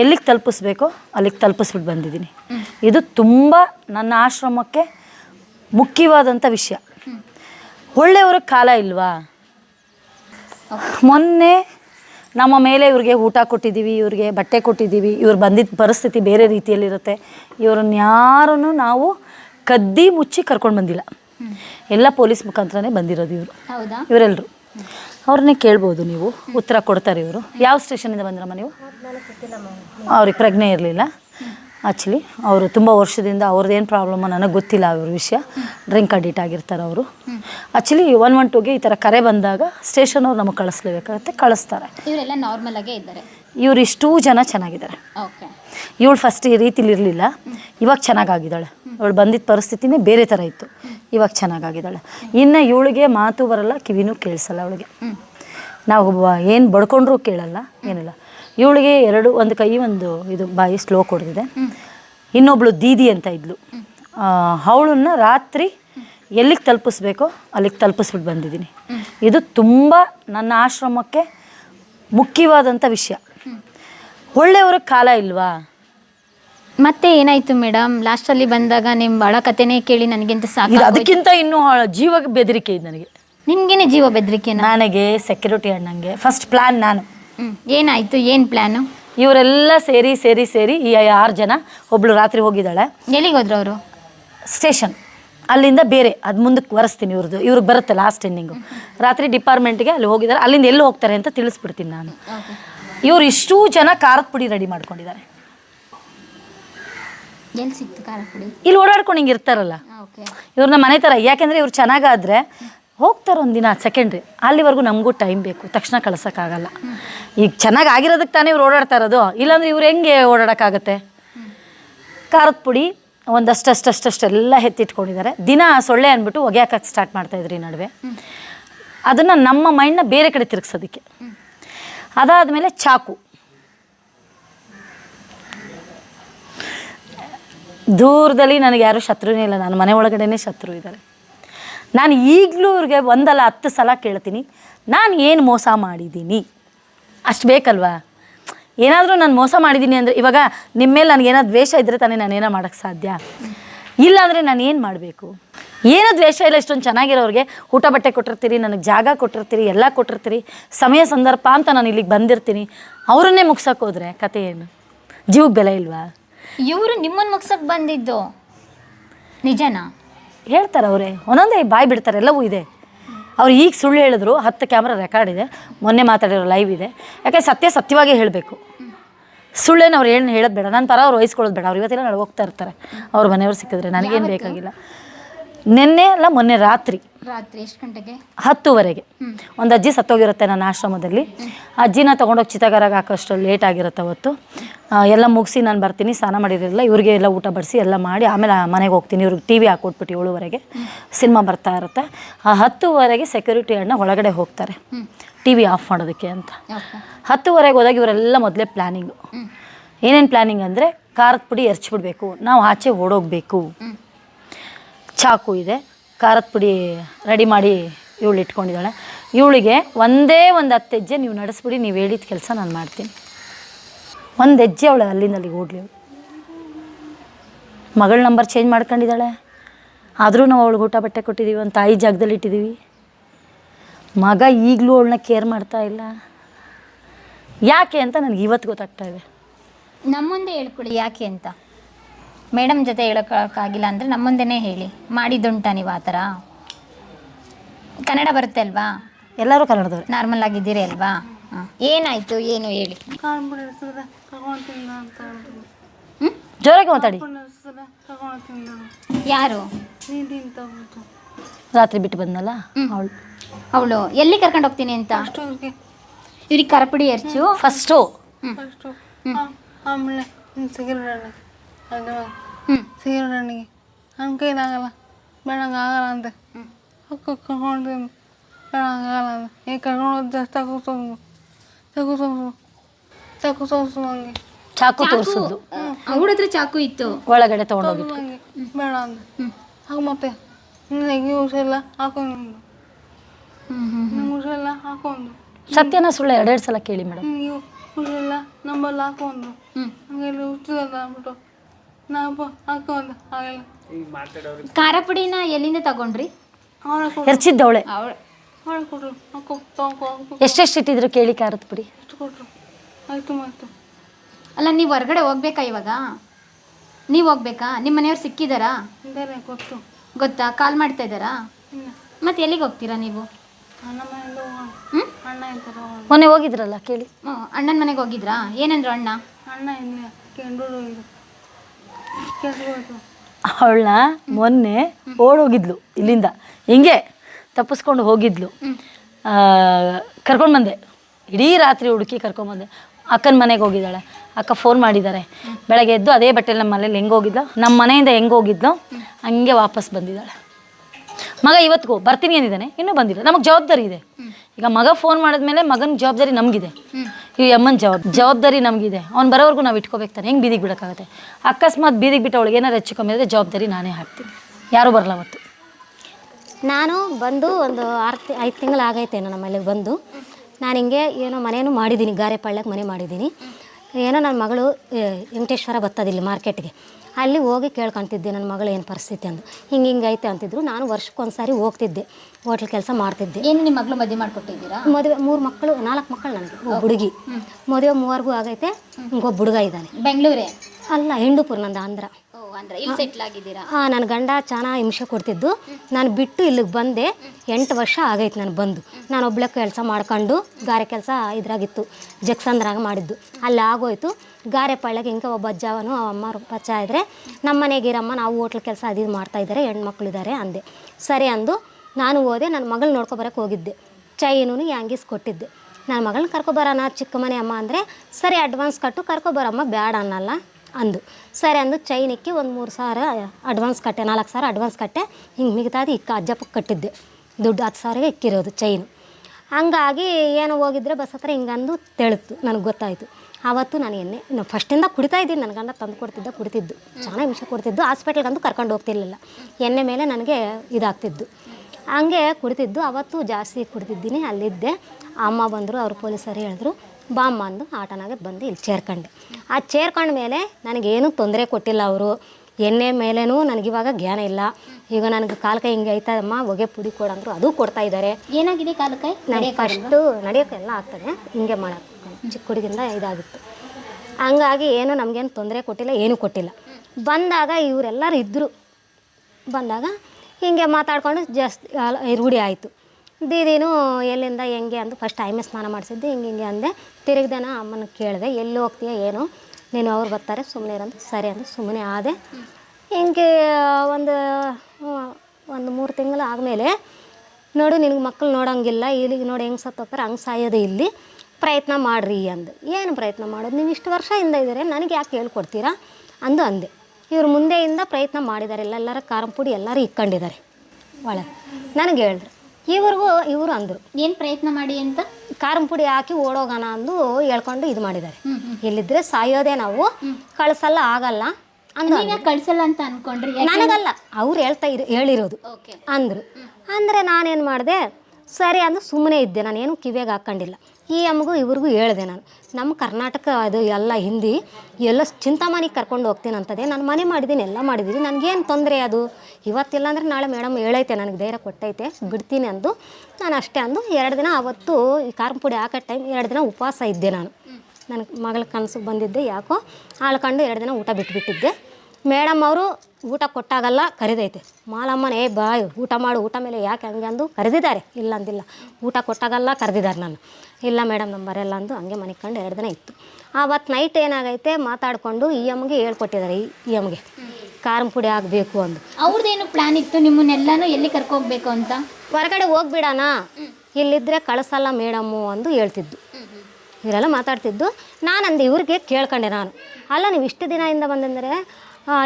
ಎಲ್ಲಿಗೆ ತಲುಪಿಸ್ಬೇಕೋ ಅಲ್ಲಿಗೆ ತಲುಪಿಸ್ಬಿಟ್ಟು ಬಂದಿದ್ದೀನಿ. ಇದು ತುಂಬ ನನ್ನ ಆಶ್ರಮಕ್ಕೆ ಮುಖ್ಯವಾದಂಥ ವಿಷಯ. ಒಳ್ಳೆಯವ್ರಿಗೆ ಕಾಲ ಇಲ್ವಾ? ಮೊನ್ನೆ ನಮ್ಮ ಮೇಲೆ ಇವ್ರಿಗೆ ಊಟ ಕೊಟ್ಟಿದ್ದೀವಿ, ಇವ್ರಿಗೆ ಬಟ್ಟೆ ಕೊಟ್ಟಿದ್ದೀವಿ, ಇವ್ರು ಬಂದಿದ್ದ ಪರಿಸ್ಥಿತಿ ಬೇರೆ ರೀತಿಯಲ್ಲಿರುತ್ತೆ. ಇವ್ರನ್ನ ಯಾರನ್ನು ನಾವು ಕದ್ದಿ ಮುಚ್ಚಿ ಕರ್ಕೊಂಡು ಬಂದಿಲ್ಲ. ಎಲ್ಲ ಪೊಲೀಸ್ ಮುಖಾಂತರನೇ ಬಂದಿರೋದು ಇವರು. ಹೌದಾ? ಇವರೆಲ್ಲರೂ ಅವ್ರನ್ನೇ ಕೇಳ್ಬೋದು ನೀವು. ಉತ್ತರ ಕೊಡ್ತಾರೆ ಇವರು. ಯಾವ ಸ್ಟೇಷನಿಂದ ಬಂದ್ರಮ್ಮ ನೀವು? ಅವ್ರಿಗೆ ಪ್ರಜ್ಞೆ ಇರಲಿಲ್ಲ. ಆ್ಯಕ್ಚುಲಿ ಅವರು ತುಂಬ ವರ್ಷದಿಂದ ಅವ್ರದ್ದೇನು ಪ್ರಾಬ್ಲಮ್ ನನಗೆ ಗೊತ್ತಿಲ್ಲ ಅವ್ರ ವಿಷಯ. ಡ್ರಿಂಕ್ ಅಡಿಟ್ ಆಗಿರ್ತಾರೆ ಅವರು. ಆ್ಯಕ್ಚುಲಿ ಒನ್ ಒನ್ ಟೂಗೆ ಈ ಥರ ಕರೆ ಬಂದಾಗ ಸ್ಟೇಷನ್ ಅವ್ರು ನಮಗೆ ಕಳಿಸ್ಲೇಬೇಕಾಗತ್ತೆ ಕಳಿಸ್ತಾರೆ. ಇವರೆಲ್ಲ ನಾರ್ಮಲ್ ಆಗೇ ಇದ್ದಾರೆ? ಇವ್ರು ಇಷ್ಟೂ ಜನ ಚೆನ್ನಾಗಿದ್ದಾರೆ. ಓಕೆ. ಇವಳು ಫಸ್ಟ್ ಈ ರೀತಿಲಿ ಇರಲಿಲ್ಲ ಇವಾಗ ಚೆನ್ನಾಗಾಗಿದ್ದಾಳೆ. ಅವಳು ಬಂದಿದ್ದ ಪರಿಸ್ಥಿತಿನೇ ಬೇರೆ ಥರ ಇತ್ತು. ಇವಾಗ ಚೆನ್ನಾಗಾಗಿದ್ದಾಳೆ. ಇನ್ನು ಇವಳಿಗೆ ಮಾತು ಬರಲ್ಲ, ಕಿವಿನೂ ಕೇಳಿಸಲ್ಲ ಅವಳಿಗೆ. ನಾವು ಏನು ಬಡ್ಕೊಂಡ್ರೂ ಕೇಳಲ್ಲ, ಏನಿಲ್ಲ. ಇವಳಿಗೆ ಎರಡು, ಒಂದು ಕೈ, ಒಂದು ಇದು ಬಾಯಿ ಸ್ಲೋ ಕೊಡ್ದಿದೆ. ಇನ್ನೊಬ್ಳು ದೀದಿ ಅಂತ ಇದ್ಲು. ಅವಳನ್ನ ರಾತ್ರಿ ಎಲ್ಲಿಗೆ ತಲುಪಿಸ್ಬೇಕೋ ಅಲ್ಲಿಗೆ ತಲುಪಿಸ್ಬಿಟ್ಟು ಬಂದಿದ್ದೀನಿ. ಇದು ತುಂಬ ನನ್ನ ಆಶ್ರಮಕ್ಕೆ ಮುಖ್ಯವಾದಂಥ ವಿಷಯ. ಒಳ್ಳೆಯವ್ರಿಗೆ ಕಾಲ ಇಲ್ವಾ? ಮತ್ತೆ ಏನಾಯ್ತು ಮೇಡಮ್? ಲಾಸ್ಟಲ್ಲಿ ಬಂದಾಗ ನಿಮ್ಮ ಬಹಳ ಕತೆನೇ ಕೇಳಿ ನನಗಿಂತ ಇದು ಸಾಕು ಅದಕ್ಕಿಂತ ಇನ್ನೂ ಜೀವ ಬೆದರಿಕೆ ಇದೆ ನನಗೆ. ನಿಮ್ಗೇನೆ ಜೀವ ಬೆದರಿಕೆ ನನಗೆ ಸೆಕ್ಯೂರಿಟಿ ಅಣ್ಣಂಗೆ ಫಸ್ಟ್ ಪ್ಲಾನ್ ನಾನು. ಹ್ಮ್ ಏನಾಯ್ತು? ಏನು ಪ್ಲಾನ್ ಇವರೆಲ್ಲ ಸೇರಿ ಸೇರಿ ಸೇರಿ ಈ ಆರು ಜನ ಒಬ್ಳು ರಾತ್ರಿ ಹೋಗಿದ್ದಾಳೆ. ಎಲ್ಲಿಗೆ ಹೋದ್ರು ಅವರು? ಸ್ಟೇಷನ್ ಅಲ್ಲಿಂದ ಬೇರೆ ಅದು ಮುಂದಕ್ಕೆ ವರೆಸ್ತೀನಿ ಇವ್ರದ್ದು ಇವ್ರಿಗೆ ಬರುತ್ತೆ ಲಾಸ್ಟ್ ಎಂಡಿಂಗು ರಾತ್ರಿ ಡಿಪಾರ್ಟ್ಮೆಂಟ್ಗೆ ಅಲ್ಲಿ ಹೋಗಿದ್ದಾರೆ. ಅಲ್ಲಿಂದ ಎಲ್ಲಿ ಹೋಗ್ತಾರೆ ಅಂತ ತಿಳಿಸ್ಬಿಡ್ತೀನಿ ನಾನು. ಇವ್ರು ಇಷ್ಟೂ ಜನ ಖಾರದ ಪುಡಿ ರೆಡಿ ಮಾಡ್ಕೊಂಡಿದ್ದಾರೆ. ಎಲ್ಲಿ ಸಿಕ್ತು ಖಾರ ಪುಡಿ? ಇಲ್ಲಿ ಓಡಾಡ್ಕೊಂಡು ಹಿಂಗೆ ಇರ್ತಾರಲ್ಲ. ಓಕೆ ಇವ್ರನ್ನ ಮನೆ ಥರ ಯಾಕೆಂದರೆ ಇವ್ರು ಚೆನ್ನಾಗಾದರೆ ಹೋಗ್ತಾರೆ ಒಂದಿನ ಸೆಕೆಂಡ್ರಿ ಅಲ್ಲಿವರೆಗೂ ನಮಗೂ ಟೈಮ್ ಬೇಕು ತಕ್ಷಣ ಕಳ್ಸೋಕ್ಕಾಗಲ್ಲ. ಈಗ ಚೆನ್ನಾಗಿ ಆಗಿರೋದಕ್ಕೆ ತಾನೇ ಇವ್ರು ಓಡಾಡ್ತಾ ಇರೋದು. ಇಲ್ಲಾಂದ್ರೆ ಇವ್ರು ಹೆಂಗೆ ಓಡಾಡೋಕ್ಕಾಗತ್ತೆ? ಖಾರದ ಪುಡಿ ಒಂದಷ್ಟಷ್ಟಷ್ಟಷ್ಟೆಲ್ಲ ಎತ್ತಿಟ್ಕೊಂಡಿದ್ದಾರೆ. ದಿನ ಸೊಳ್ಳೆ ಅಂದ್ಬಿಟ್ಟು ಒಗೆಯಾಕಕ್ಕೆ ಸ್ಟಾರ್ಟ್ ಮಾಡ್ತಾಯಿದ್ರಿ ಈ ನಡುವೆ. ಅದನ್ನು ನಮ್ಮ ಮೈಂಡ್ನ ಬೇರೆ ಕಡೆ ತಿರುಗಿಸೋದಕ್ಕೆ. ಅದಾದಮೇಲೆ ಚಾಕು. ದೂರದಲ್ಲಿ ನನಗೆ ಯಾರೂ ಶತ್ರುನೇ ಇಲ್ಲ. ನಾನು ಮನೆ ಒಳಗಡೆನೇ ಶತ್ರು ಇದ್ದಾರೆ. ನಾನು ಈಗಲೂ ಅವ್ರಿಗೆ ಒಂದಲ್ಲ ಹತ್ತು ಸಲ ಕೇಳ್ತೀನಿ, ನಾನು ಏನು ಮೋಸ ಮಾಡಿದ್ದೀನಿ? ಅಷ್ಟು ಬೇಕಲ್ವಾ? ಏನಾದರೂ ನಾನು ಮೋಸ ಮಾಡಿದ್ದೀನಿ ಅಂದರೆ ಇವಾಗ ನಿಮ್ಮ ಮೇಲೆ ನನಗೇನೋ ದ್ವೇಷ ಇದ್ದರೆ ತಾನೇ ನಾನೇನೋ ಮಾಡೋಕ್ಕೆ ಸಾಧ್ಯ? ಇಲ್ಲ ಅಂದರೆ ನಾನು ಏನು ಮಾಡಬೇಕು? ಏನೋ ದ್ವೇಷ ಇಲ್ಲ, ಇಷ್ಟೊಂದು ಚೆನ್ನಾಗಿರೋರಿಗೆ ಊಟ, ಬಟ್ಟೆ ಕೊಟ್ಟಿರ್ತೀರಿ, ನನಗೆ ಜಾಗ ಕೊಟ್ಟಿರ್ತೀರಿ, ಎಲ್ಲ ಕೊಟ್ಟಿರ್ತೀರಿ, ಸಮಯ, ಸಂದರ್ಭ ಅಂತ ನಾನು ಇಲ್ಲಿಗೆ ಬಂದಿರ್ತೀನಿ. ಅವರನ್ನೇ ಮುಗ್ಸೋಕ್ಕೆ ಹೋದರೆ ಕತೆ ಏನು? ಜೀವಕ್ಕೆ ಬೆಲೆ ಇಲ್ವಾ? ಇವರು ನಿಮ್ಮನ್ನು ಮುಗ್ಸಕ್ಕೆ ಬಂದಿದ್ದು. ನಿಜನಾ? ಹೇಳ್ತಾರೆ ಅವರೇ. ಒಂದೊಂದೇ ಬಾಯಿ ಬಿಡ್ತಾರೆ ಎಲ್ಲವೂ ಇದೆ. ಅವ್ರು ಈಗ ಸುಳ್ಳು ಹೇಳಿದ್ರು ಹತ್ತು ಕ್ಯಾಮ್ರಾ ರೆಕಾರ್ಡ್ ಇದೆ. ಮೊನ್ನೆ ಮಾತಾಡಿರೋ ಲೈವ್ ಇದೆ. ಯಾಕೆ ಸತ್ಯ ಸತ್ಯವಾಗೇ ಹೇಳಬೇಕು. ಸುಳ್ಳೇನು ಅವ್ರು ಏನು ಹೇಳೋದು ಬೇಡ. ನನ್ನ ಥರ ಅವ್ರು ವಹಿಸ್ಕೊಳ್ಳೋದು ಬೇಡ. ಅವ್ರು ಇವತ್ತೆಲ್ಲ ನಾಳೆ ಹೋಗ್ತಾ ಇರ್ತಾರೆ. ಅವ್ರ ಮನೆಯವ್ರು ಸಿಕ್ಕಿದ್ರೆ ನನಗೇನು ಬೇಕಾಗಿಲ್ಲ. ನಿನ್ನೆ ಅಲ್ಲ ಮೊನ್ನೆ ರಾತ್ರಿ. ರಾತ್ರಿ ಎಷ್ಟು ಗಂಟೆಗೆ? ಹತ್ತುವರೆಗೆ. ಒಂದು ಅಜ್ಜಿ ಸತ್ತೋಗಿರುತ್ತೆ ನನ್ನ ಆಶ್ರಮದಲ್ಲಿ. ಅಜ್ಜಿನ ತೊಗೊಂಡೋಗಿ ಚಿತಾಗಾರಾಗ ಹಾಕೋಷ್ಟು ಲೇಟ್ ಆಗಿರುತ್ತೆ ಅವತ್ತು. ಎಲ್ಲ ಮುಗಿಸಿ ನಾನು ಬರ್ತೀನಿ ಸ್ನಾನ ಮಾಡಿರಲಿಲ್ಲ ಇವ್ರಿಗೆ ಎಲ್ಲ ಊಟ ಬಡಿಸಿ ಎಲ್ಲ ಮಾಡಿ ಆಮೇಲೆ ಮನೆಗೆ ಹೋಗ್ತೀನಿ ಇವ್ರಿಗೆ ಟಿ ವಿ ಹಾಕ್ಕೊಟ್ಬಿಟ್ಟು ಏಳುವರೆಗೆ ಸಿನಿಮಾ ಬರ್ತಾ ಇರುತ್ತೆ. ಆ ಹತ್ತುವರೆಗೆ ಸೆಕ್ಯೂರಿಟಿ ಅಣ್ಣ ಒಳಗಡೆ ಹೋಗ್ತಾರೆ. ಟಿ ವಿ ಆಫ್ ಮಾಡೋದಕ್ಕೆ ಅಂತ. ಹತ್ತುವರೆಗೆ ಹೋದಾಗ ಇವರೆಲ್ಲ ಮೊದಲೇ ಪ್ಲ್ಯಾನಿಂಗು ಏನೇನು ಪ್ಲ್ಯಾನಿಂಗ್ ಅಂದರೆ ಖಾರದ ಪುಡಿ ಎರ್ಚ್ಬಿಡ್ಬೇಕು ನಾವು ಆಚೆ ಓಡೋಗಬೇಕು. ಚಾಕು ಇದೆ. ಖಾರದ ಪುಡಿ ರೆಡಿ ಮಾಡಿ ಇವಳು ಇಟ್ಕೊಂಡಿದ್ದಾಳೆ. ಇವಳಿಗೆ ಒಂದೇ ಒಂದು ಹತ್ತು ಹೆಜ್ಜೆ ನೀವು ನಡೆಸ್ಬಿಡಿ, ನೀವು ಹೇಳಿದ ಕೆಲಸ ನಾನು ಮಾಡ್ತೀನಿ. ಒಂದು ಹೆಜ್ಜೆ ಅವಳು ಅಲ್ಲಿಂದ ಅಲ್ಲಿಗೆ ಓಡ್ಲಿ. ಮಗಳ ನಂಬರ್ ಚೇಂಜ್ ಮಾಡ್ಕೊಂಡಿದ್ದಾಳೆ. ಆದರೂ ನಾವು ಅವಳಿಗೆ ಊಟ ಬಟ್ಟೆ ಕೊಟ್ಟಿದ್ದೀವಿ ಒಂದು ತಾಯಿ ಜಾಗದಲ್ಲಿ ಇಟ್ಟಿದ್ದೀವಿ ಮಗ ಈಗಲೂ ಅವಳನ್ನ ಕೇರ್ ಮಾಡ್ತಾ ಇಲ್ಲ. ಯಾಕೆ ಅಂತ ನನಗೆ ಇವತ್ತು ಗೊತ್ತಾಗ್ತಾ ಇದೆ. ನಮ್ಮ ಮುಂದೆ ಹೇಳ್ಕೊಳ್ಳಿ ಯಾಕೆ ಅಂತ. ಮೇಡಮ್ ಜೊತೆ ಹೇಳೋಕ್ಕಾಗಿಲ್ಲ ಅಂದರೆ ನಮ್ಮೊಂದೇ ಮುಂದೆನೇ ಹೇಳಿ. ಮಾಡಿದ್ದುಂಟಾ ನೀವು ಆ ಥರ? ಕನ್ನಡ ಬರುತ್ತೆ ಅಲ್ವಾ? ಎಲ್ಲರೂ ಕನ್ನಡದವ್ರು. ನಾರ್ಮಲ್ ಆಗಿದ್ದೀರಿ ಅಲ್ವಾ? ಹಾಂ. ಏನಾಯಿತು? ಏನು ಹೇಳಿ? ಜೋರಾಗಿ ಮಾತಾಡಿ. ಯಾರು? ರಾತ್ರಿ ಬಿಟ್ಟು ಬಂದಲ್ಲ ಅವಳು. ಅವಳು ಎಲ್ಲಿ ಕರ್ಕೊಂಡು ಹೋಗ್ತೀನಿ ಅಂತ? ಇವ್ರಿಗೆ ಕರಪಡಿ ಎರ್ಚು ಫಸ್ಟು ಆಮೇಲೆ ಸಿಗರೇಟ್ ಹ್ಞೂ ಹ್ಮ್. ಸಿಗರೇಟ್ ಹಣ್ಣಿಗೆ ನನ್ನ ಕೈಲಾಗಲ್ಲ ಬೇಡಂಗೆ ಆಗಲ್ಲ ಅಂತೆ ಅಕ್ಕ ಕರ್ಕೊಂಡು ಬೇಡಂಗಾಗಲ್ಲ ಅಂತ ಈಗ ಕರ್ಕೊಂಡು ಹೋದ ತಗೋ ತಗೋ. ತಗೋ ತಗೋ. ತಗೋ ತೋರಿಸು ಹಂಗೆ. ಚಾಕು ತೋರಿಸಿದ್ಲು ಅವಳ ಹತ್ರ ಚಾಕು ಇತ್ತು. ಒಳಗಡೆ ತೊಗೊಂಡೋಗಿತ್ತು. ಹಂಗೆ. ಬೇಡ ಅಂತ ಹಾಗೆ ಮತ್ತೆ. ನನಗೆ ಹುಷಿಲ್ಲ ಹಾಕೊಂಡು ನಂಗೆ ಹುಷಿಲ್ಲ ಹಾಕೊಂಡು ಸತ್ಯನ ಸುಳ್ಳು ಎರಡೆರಡು ಸಲ ಕೇಳಿ ಮೇಡಮ್. ನೀವು ಹುಷಿಲ್ಲ ನಂಬಲ್ಲಿ ಹಾಕೊಂಡು ಹಂಗೆ ಹುಟ್ಟಿಲ್ಲ ಅಂದ್ಬಿಟ್ಟು. ಹಾಕೊಂಡು ಖಾರ ಪುಡಿನ ಎಲ್ಲಿಂದ ತಗೊಂಡ್ರಿ? ಅವಳ ಕೊಡು. ಹೆರ್ಚಿದ್ದವಳೆ ಅವಳ ಅವಳ ಕೊಡ್ರು ಹಾಕೋ ತಗೋ ಹಾಕೋ. ಎಷ್ಟೆಷ್ಟು ಇಟ್ಟಿದ್ರು ಕೇಳಿ ಖಾರದ ಪುಡಿ? ಎಷ್ಟು ಕೊಟ್ರು? ಆಯ್ತು ಮಾತು. ಅಲ್ಲ ನೀವು ಹೊರಗಡೆ ಹೋಗ್ಬೇಕಾ ಇವಾಗ? ನೀವು ಹೋಗ್ಬೇಕಾ? ನಿಮ್ಮ ಮನೆಯವ್ರು ಸಿಕ್ಕಿದಾರಾ? ಗೊತ್ತು. ಗೊತ್ತಾ? ಕಾಲ್ ಮಾಡ್ತಾ ಇದ್ದಾರಾ? ಇಲ್ಲ. ಮತ್ತೆ ಎಲ್ಲಿಗೆ ಹೋಗ್ತೀರಾ ನೀವು? ಅಣ್ಣ ಮನೆಯಿಂದ ಹೋಗೋಣ. ಹ್ಞೂ ಅಣ್ಣ ಇದ್ದಾರೆ ಹೋಗೋಣ. ಮೊನ್ನೆ ಹೋಗಿದ್ರಲ್ಲ ಕೇಳಿ. ಅಣ್ಣನ ಮನೆಗೆ ಹೋಗಿದ್ರಾ? ಏನಂದ್ರು ಅಣ್ಣ? ಅಣ್ಣ ಇಲ್ಲ ಕೆಂಡೂರು ಇದು ಕೆಲ್ಸಕ್ಕೆ ಅವಳನ್ನ ಮೊನ್ನೆ ಓಡೋಗಿದ್ಲು ಇಲ್ಲಿಂದ. ಹಿಂಗೆ ತಪ್ಪಿಸ್ಕೊಂಡು ಹೋಗಿದ್ಲು. ಕರ್ಕೊಂಡು ಬಂದೆ. ಇಡೀ ರಾತ್ರಿ ಹುಡುಕಿ ಕರ್ಕೊಂಬಂದೆ ಅಕ್ಕನ ಮನೆಗೆ ಹೋಗಿದ್ದಾಳೆ. ಅಕ್ಕ ಫೋನ್ ಮಾಡಿದ್ದಾರೆ. ಬೆಳಗ್ಗೆ ಎದ್ದು ಅದೇ ಬಟ್ಟೆಲಿ ನಮ್ಮ ಮನೇಲಿ ಹೆಂಗೆ ಹೋಗಿದ್ಲು? ನಮ್ಮ ಮನೆಯಿಂದ ಹೆಂಗೆ ಹೋಗಿದ್ಲು? ಹಂಗೆ ವಾಪಸ್ ಬಂದಿದ್ದಾಳೆ. ಮಗ ಇವತ್ತಿಗೂ ಬರ್ತೀನಿ ಅಂದಿದ್ದಾನೆ, ಇನ್ನೂ ಬಂದಿಲ್ಲ. ನಮಗೆ ಜವಾಬ್ದಾರಿ ಇದೆ. ಈಗ ಮಗ ಫೋನ್ ಮಾಡಿದ್ಮೇಲೆ ಮಗನ ಜವಾಬ್ದಾರಿ ನಮಗಿದೆ. ಈ ಅಮ್ಮನ ಜವಾಬ್, ಜವಾಬ್ದಾರಿ ನಮಗಿದೆ. ಅವ್ನು ಬರೋವರೆಗೂ ನಾವು ಇಟ್ಕೋಬೇಕು ತಾನೆ. ಹೆಂಗೆ ಬೀದಿಗೆ ಬಿಡೋಕ್ಕಾಗತ್ತೆ? ಅಕಸ್ಮಾತ್ ಬೀದಿಗೆ ಬಿಟ್ಟು ಅವಳಿಗೆ ಏನಾರು ಹೆಚ್ಚು ಕಮ್ಮಿ ಆದರೆ ಜವಾಬ್ದಾರಿ ನಾನೇ ಹಾಕ್ತೀನಿ. ಯಾರೂ ಬರಲ್ಲ ಅವತ್ತು. ನಾನು ಬಂದು ಒಂದು ಆರು ತಿ, ಐದು ತಿಂಗಳು ಆಗೈತೆ ನಮ್ಮ ಮನೆಗೆ ಬಂದು. ನಾನು ಹಿಂಗೆ ಏನೋ ಮನೇನು ಮಾಡಿದ್ದೀನಿ ಗಾರೆ ಪಳ್ಳಕ್ಕೆ ಮನೆ ಮಾಡಿದ್ದೀನಿ ಏನೋ ನನ್ನ ಮಗಳು ವೆಂಕಟೇಶ್ವರ ಬರ್ತದಿಲ್ಲಿ ಮಾರ್ಕೆಟ್ಗೆ. ಅಲ್ಲಿ ಹೋಗಿ ಕೇಳ್ಕೊತಿದ್ದೆ ನನ್ನ ಮಗಳು ಏನು ಪರಿಸ್ಥಿತಿ ಅಂದು ಹಿಂಗೆ ಹಿಂಗೆ ಐತೆ ಅಂತಿದ್ರು. ನಾನು ವರ್ಷಕ್ಕೊಂದು ಸಾರಿ ಹೋಗ್ತಿದ್ದೆ ಹೋಟ್ಲ್ ಕೆಲಸ ಮಾಡ್ತಿದ್ದೆ. ಏನು ನಿಮ್ಮ ಮಗಳು ಮದುವೆ ಮಾಡಿಕೊಟ್ಟಿದ್ದೀರಾ? ಮದುವೆ ಮೂರು ಮಕ್ಕಳು ನಾಲ್ಕು ಮಕ್ಕಳು ನನಗೆ ಒಬ್ಬ ಹುಡುಗಿ. ಮದುವೆ ಮೂವರ್ಗೂ ಆಗೈತೆ ಒಬ್ಬ ಹುಡುಗ ಇದ್ದಾನೆ. ಬೆಂಗಳೂರೇ? ಅಲ್ಲ ಹಿಂಡೂಪುರ್ ನಂದು ಆಂಧ್ರ. ಓ ಅಂದ್ರೆ ಇಲ್ಲಿ ಸೆಟ್ಲ್ ಆಗಿದ್ದೀರಾ? ಹಾಂ ನನ್ನ ಗಂಡ ಚೆನ್ನಾಗಿ ಹಿಂಸೆ ಕೊಡ್ತಿದ್ದು. ನಾನು ಬಿಟ್ಟು ಇಲ್ಲಿಗೆ ಬಂದೆ. ಎಂಟು ವರ್ಷ ಆಗೈತೆ ನಾನು ಬಂದು. ನಾನು ಒಬ್ಳೆ ಕೆಲಸ ಮಾಡ್ಕೊಂಡು ಗಾರೆ ಕೆಲಸ ಇದ್ರಾಗಿತ್ತು. ಜಕ್ಸಂದ್ರಾಗ ಮಾಡಿದ್ದು. ಅಲ್ಲಿ ಆಗೋಯ್ತು. ಗಾರೆ ಪಾಳ್ಯಾಗ ಹಿಂಗೆ ಒಬ್ಬ ಅಜ್ಜವನು ಅಮ್ಮ ಪಚ್ಚ ಇದ್ದರೆ ನಮ್ಮ ಮನೆಗಿರಮ್ಮ ನಾವು ಹೋಟ್ಲ್ ಕೆಲಸ ಅದು ಇದು ಮಾಡ್ತಾ ಇದ್ದಾರೆ ಹೆಣ್ಮಕ್ಳು ಇದ್ದಾರೆ ಅಂದೆ. ಸರಿ ಅಂದು ನಾನು ಹೋದೆ ನನ್ನ ಮಗಳು ನೋಡ್ಕೊಬರಕ್ಕೆ ಹೋಗಿದ್ದೆ. ಚೈನೂ ಯಾಂಗೀಸ್ ಕೊಟ್ಟಿದ್ದೆ. ನನ್ನ ಮಗಳನ್ನ ಕರ್ಕೊಬರೋಣ ಚಿಕ್ಕ ಮನೆ ಅಮ್ಮ ಅಂದರೆ ಸರಿ ಅಡ್ವಾನ್ಸ್ ಕಟ್ಟು ಕರ್ಕೊಬರಮ್ಮ ಬ್ಯಾಡ ಅನ್ನಲ್ಲ. ಅಂದು. ಸರಿ ಅಂದು ಚೈನಿಕ್ಕೆ ಒಂದು ಮೂರು ಸಾವಿರ ಅಡ್ವಾನ್ಸ್ ಕಟ್ಟೆ, ನಾಲ್ಕು ಸಾವಿರ ಅಡ್ವಾನ್ಸ್ ಕಟ್ಟೆ. ಹಿಂಗೆ ಮಿಗತಾದ ಇಕ್ಕ ಅಜ್ಜಪ್ಪ ಕಟ್ಟಿದ್ದೆ. ದುಡ್ಡು ಹತ್ತು ಸಾವಿರಗೆ ಇಕ್ಕಿರೋದು ಚೈನು. ಹಂಗಾಗಿ ಏನು ಹೋಗಿದ್ರೆ ಬಸ್ ಹತ್ರ ಹಿಂಗಂದು ತೆಳುತ್ತು ನನಗೆ ಗೊತ್ತಾಯಿತು. ಆವತ್ತು ನಾನು ಎಣ್ಣೆ ನಾನು ಫಸ್ಟಿಂದ ಕುಡಿತಾ ಇದ್ದೀನಿ. ನನ್ನ ಗಂಡ ತಂದು ಕೊಡ್ತಿದ್ದ ಕುಡಿತಿದ್ದು. ಚೆನ್ನಾಗಿ ವಿಷ ಕೊಡ್ತಿದ್ದು. ಹಾಸ್ಪಿಟ್ಲ್ಗಂದು ಕರ್ಕೊಂಡು ಹೋಗ್ತಿರ್ಲಿಲ್ಲ. ಎಣ್ಣೆ ಮೇಲೆ ನನಗೆ ಇದಾಗ್ತಿದ್ದು. ಹಂಗೆ ಕುಡಿತಿದ್ದು. ಅವತ್ತು ಜಾಸ್ತಿ ಕುಡಿತಿದ್ದೀನಿ ಅಲ್ಲಿದ್ದೆ. ಅಮ್ಮ ಬಂದರು, ಅವ್ರ ಪೊಲೀಸರು ಹೇಳಿದ್ರು ಬಾಮ್ಮ ಅಂದು ಆಟನಾಗ ಬಂದು ಇಲ್ಲಿ ಸೇರ್ಕೊಂಡೆ. ಆ ಸೇರ್ಕೊಂಡ ಮೇಲೆ ನನಗೇನು ತೊಂದರೆ ಕೊಟ್ಟಿಲ್ಲ ಅವರು. ಎಣ್ಣೆ ಮೇಲೇನೂ ನನಗಿವಾಗ ಜ್ಞಾನ ಇಲ್ಲ. ಈಗ ನನಗೆ ಕಾಲು ಕೈ ಹಿಂಗೆ ಐತಮ್ಮ ಹೊಗೆ ಪುಡಿ ಕೊಡಂದ್ರು ಅದು ಕೊಡ್ತಾ ಇದ್ದಾರೆ. ಏನಾಗಿದೆ ಕಾಲಕ್ಕೆ ನನಗೆ ಫಸ್ಟು ನಡೆಯೋಕ್ಕೆಲ್ಲ ಆಗ್ತದೆ. ಹಿಂಗೆ ಮಾಡೋಕೆ ಚಿಕ್ಕ ಹುಡುಗಿಂದ ಇದಾಗಿತ್ತು. ಹಂಗಾಗಿ ಏನು ನಮಗೇನು ತೊಂದರೆ ಕೊಟ್ಟಿಲ್ಲ ಏನೂ ಕೊಟ್ಟಿಲ್ಲ. ಬಂದಾಗ ಇವರೆಲ್ಲರೂ ಇದ್ದರು ಬಂದಾಗ ಹಿಂಗೆ ಮಾತಾಡ್ಕೊಂಡು ಜಾಸ್ತಿ ರೂಢಿ ಆಯಿತು. ದೀದಿನೂ ಎಲ್ಲಿಂದ ಹೆಂಗೆ ಅಂದು ಫಸ್ಟ್ ಐಮೆ ಸ್ನಾನ ಮಾಡಿಸಿದ್ದು ಹಿಂಗೆ ಹಿಂಗೆ ಅಂದೆ. ತಿರುಗ್ದನ ಅಮ್ಮನ ಕೇಳಿದೆ, ಎಲ್ಲಿ ಹೋಗ್ತೀಯ, ಏನು? ನೀನು ಅವ್ರು ಬರ್ತಾರೆ ಸುಮ್ಮನೆ ಇರಂತ ಸರಿ ಅಂತ ಸುಮ್ಮನೆ ಆದೆ. ಹಿಂಗೆ ಒಂದು ಒಂದು ಮೂರು ತಿಂಗಳು ಆದಮೇಲೆ, ನೋಡು, ನಿನಗೆ ಮಕ್ಕಳು ನೋಡೋಂಗಿಲ್ಲ, ಇಲ್ಲಿಗೆ ನೋಡಿ ಹೆಂಗೆ ಸತ್ತೋಗ್ತಾರೆ, ಹಂಗೆ ಸಾಯೋದು ಇಲ್ಲಿ. ಪ್ರಯತ್ನ ಮಾಡ್ರಿ ಅಂದು. ಏನು ಪ್ರಯತ್ನ ಮಾಡೋದು? ನೀವು ಇಷ್ಟು ವರ್ಷದಿಂದ ಇದ್ದಾರೆ, ನನಗೆ ಯಾಕೆ ಹೇಳ್ಕೊಡ್ತೀರಾ? ಅಂದು ಅಂದೆ. ಇವ್ರು ಮುಂದೆಯಿಂದ ಪ್ರಯತ್ನ ಮಾಡಿದ್ದಾರೆ ಎಲ್ಲರ ಖಾರಂ ಪುಡಿ ಎಲ್ಲರೂ ಇಕ್ಕೊಂಡಿದ್ದಾರೆ ಒಳ್ಳೆ ನನಗೆ ಹೇಳಿದ್ರು. ಇವ್ರಿಗೂ ಇವರು ಅಂದರು. ಏನು ಪ್ರಯತ್ನ ಮಾಡಿ ಅಂತ? ಖಾರಂ ಪುಡಿ ಹಾಕಿ ಓಡೋಗೋಣ ಅಂದು ಹೇಳ್ಕೊಂಡು ಇದು ಮಾಡಿದ್ದಾರೆ. ಇಲ್ಲಿದ್ರೆ ಸಾಯೋದೇ ನಾವು. ಕಳ್ಸಲ್ಲ ಆಗಲ್ಲ ಅಂದ್ರೆ ಕಳ್ಸಲ್ಲ ಅಂತ ಅನ್ಕೊಂಡ್ರಿ ನನಗಲ್ಲ ಅವ್ರು ಹೇಳ್ತಾ ಇರೋ ಹೇಳಿರೋದು. ಅಂದರು. ಅಂದರೆ ನಾನೇನು ಮಾಡಿದೆ ಸರಿ ಅಂದು ಸುಮ್ಮನೆ ಇದ್ದೆ ನಾನೇನು ಕಿವಿಯಾಗ ಹಾಕ್ಕೊಂಡಿಲ್ಲ ಈ ಅಮ್ಮಗೂ ಇವ್ರಿಗೂ ಹೇಳಿದೆ ನಾನು ನಮ್ಮ ಕರ್ನಾಟಕ ಅದು ಎಲ್ಲ ಹಿಂದಿ ಎಲ್ಲ ಚಿಂತಾಮಣಿಗೆ ಕರ್ಕೊಂಡು ಹೋಗ್ತೀನಿ ಅಂತದೆ. ನಾನು ಮನೆ ಮಾಡಿದ್ದೀನಿ ಎಲ್ಲ ಮಾಡಿದ್ದೀನಿ. ನನಗೇನು ತೊಂದರೆ ಅದು? ಇವತ್ತಿಲ್ಲ ಅಂದರೆ ನಾಳೆ ಮೇಡಮ್ ಹೇಳೈತೆ ನನಗೆ ಧೈರ್ಯ ಕೊಟ್ಟೈತೆ ಬಿಡ್ತೀನಿ ಅಂದು. ನಾನು ಅಷ್ಟೇ ಅಂದು ಎರಡು ದಿನ ಅವತ್ತು ಈ ಖಾರಂ ಪುಡಿ ಹಾಕೋ ಟೈಮ್ ಎರಡು ದಿನ ಉಪವಾಸ ಇದ್ದೆ ನಾನು. ನನ್ನ ಮಗಳ ಕನಸು ಬಂದಿದ್ದೆ ಯಾಕೋ ಆಳ್ಕೊಂಡು ಎರಡು ದಿನ ಊಟ ಬಿಟ್ಬಿಟ್ಟಿದ್ದೆ. ಮೇಡಮ್ ಅವರು ಊಟ ಕೊಟ್ಟಾಗಲ್ಲ ಕರೆದೈತೆ. ಮಾಲಮ್ಮನ ಏ ಬಾಯ್ ಊಟ ಮಾಡು ಊಟ ಮೇಲೆ ಯಾಕೆ ಹಂಗೆ ಅಂದು ಕರೆದಿದ್ದಾರೆ? ಇಲ್ಲ ಅಂದಿಲ್ಲ ಊಟ ಕೊಟ್ಟಾಗಲ್ಲ ಕರೆದಿದ್ದಾರೆ ನಾನು. ಇಲ್ಲ ಮೇಡಮ್ ನಮ್ಮ ಬರಲ್ಲ ಅಂದು ಹಂಗೆ ಮನೆ ಕಂಡು ಎರಡು ದಿನ ಇತ್ತು. ಆವತ್ತು ನೈಟ್ ಏನಾಗೈತೆ? ಮಾತಾಡಿಕೊಂಡು ಈ ಅಮ್ಮಗೆ ಹೇಳ್ಕೊಟ್ಟಿದ್ದಾರೆ ಈ ಈ ಅಮ್ಮಗೆ ಖಾರಂ ಪುಡಿ ಆಗಬೇಕು ಅಂದು. ಅವ್ರದ್ದೇನು ಪ್ಲ್ಯಾನ್ ಇತ್ತು? ನಿಮ್ಮನ್ನೆಲ್ಲಾನು ಎಲ್ಲಿ ಕರ್ಕೋಗ್ಬೇಕು ಅಂತ? ಹೊರಗಡೆ ಹೋಗ್ಬಿಡೋಣ. ಇಲ್ಲಿದ್ದರೆ ಕಳಿಸಲ್ಲ ಮೇಡಮ್ಮು ಅಂದು ಹೇಳ್ತಿದ್ದು. ಇವರೆಲ್ಲ ಮಾತಾಡ್ತಿದ್ದು. ನಾನು ಅಂದು ಇವ್ರಿಗೆ ಕೇಳ್ಕೊಂಡೆ ನಾನು. ಅಲ್ಲ ನೀವು ಇಷ್ಟು ದಿನದಿಂದ ಬಂದಂದರೆ